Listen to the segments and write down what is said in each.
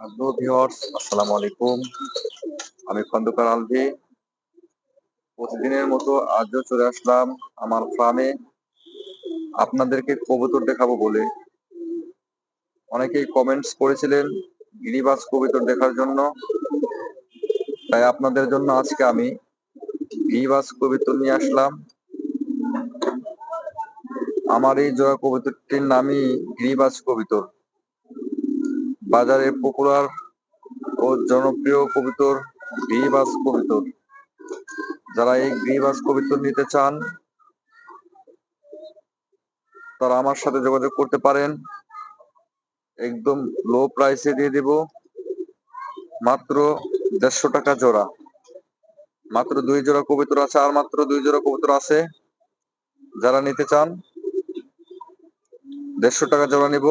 Hello viewers, আসসালামু আলাইকুম। আমি খন্দকার আলভি। প্রতিদিনের মতো আজও চলে আসলাম আমার ফার্মে আপনাদেরকে কবুতর দেখাবো বলে। অনেকেই কমেন্টস করেছিলেন গিরিবাস কবুতর দেখার জন্য। তাই আপনাদের জন্য আজকে আমি গিরিবাজ কবুতর নিয়ে আসলাম। আমার এই জোড়া কবুতরটির নামই গিরিবাস কবুতর। বাজারে পপুলার ও জনপ্রিয় কবুতর গিরিবাজ কবুতর। যারা এই গিরিবাজ কবুতর নিতে চান, তারা আমার সাথে যোগাযোগ করতে পারেন। একদম লো প্রাইসে দিয়ে দেব। মাত্র দেড়শো টাকা জোড়া। মাত্র দুই জোড়া কবুতর আছে, আর মাত্র দুই জোড়া কবুতর আছে। যারা নিতে চান, দেড়শো টাকা জোড়া নিব।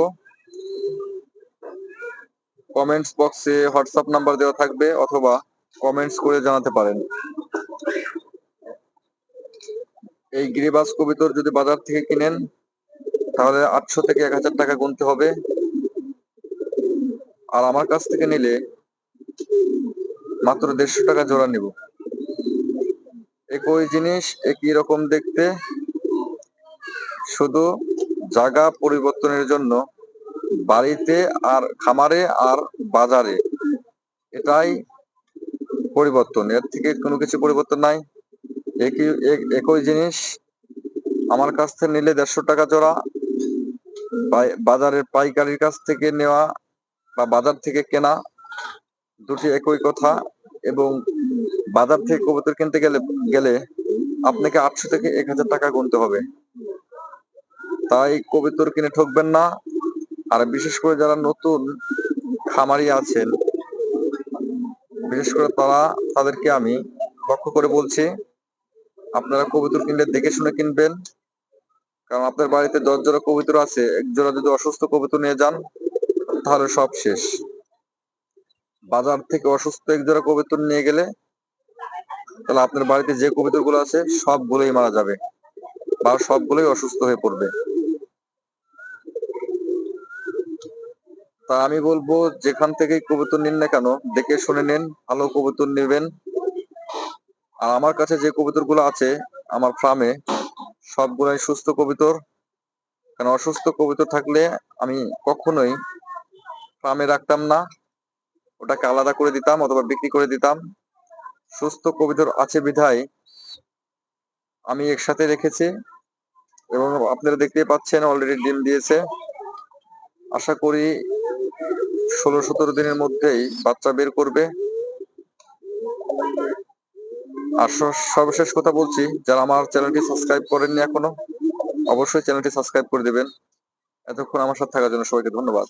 কমেন্টস বক্সে হোয়াটসঅ্যাপ নাম্বার দেওয়া থাকবে অথবা কমেন্টস করে জানাতে পারেন। এই গিরিবাজ কবিতর যদি বাজার থেকে কিনেন, তাহলে আটশো থেকে এক হাজার টাকা গুনতে হবে। আর আমার কাছ থেকে নিলে মাত্র দেড়শো টাকা জোড়া নিব। একই জিনিস, একই রকম দেখতে। শুধু জায়গা পরিবর্তনের জন্য বাড়িতে আর খামারে আর বাজারে। এটাই পরিবর্তন। এর থেকে কোনো কিছু পরিবর্তন নাই। একই, এক- একই জিনিস আমার কাছ থেকে নিলে দেড়শো টাকা জোড়া বাজারের পাইকারির কাছ থেকে নেওয়া বা বাজার থেকে কেনা দুটি একই কথা এবং বাজার থেকে কবুতর কিনতে গেলে গেলে আপনাকে আটশো থেকে এক হাজার টাকা গুনতে হবে। তাই কবুতর কিনে ঠকবেন না। আর বিশেষ করে যারা নতুন খামারি আছেন। বিশেষ করে তারা, তাদেরকে আমি লক্ষ্য করে বলছি, আপনারা কবুতর কিনলে দেখে শুনে কিনবেন। কারণ আপনার বাড়িতে দশ জোড়া কবুতর আছে এক জোড়া যদি অসুস্থ কবুতর নিয়ে যান, তাহলে সব শেষ। বাজার থেকে অসুস্থ এক জোড়া কবুতর নিয়ে গেলে, তাহলে আপনার বাড়িতে যে কবুতরগুলো আছে, সবগুলোই মারা যাবে, বা সবগুলোই অসুস্থ হয়ে পড়বে। তা আমি বলব, যেখান থেকে কবুতর নিন না কেন, দেখে শুনে নিন, ভালো কবুতর নেবেন। আর আমার কাছে যে কবুতরগুলো আছে, আমার ফার্মে সবগুলাই সুস্থ কবুতর। কারণ অসুস্থ কবুতর থাকলে আমি কখনোই ফার্মে রাখতাম না। ওটাকে আলাদা করে দিতাম অথবা বিক্রি করে দিতাম। সুস্থ কবুতর আছে বিধায় আমি একসাথে রেখেছি এবং আপনারা দেখতেই পাচ্ছেন অলরেডি ডিম দিয়েছে। আশা করি ষোলো, সতেরো দিনের মধ্যেই বাচ্চা বের করবে। আর সর্বশেষ কথা বলছি, যারা আমার চ্যানেলটি সাবস্ক্রাইব করেননি এখনও, অবশ্যই চ্যানেলটি সাবস্ক্রাইব করে দেবেন। এতক্ষণ আমার সাথে থাকার জন্য সবাইকে ধন্যবাদ।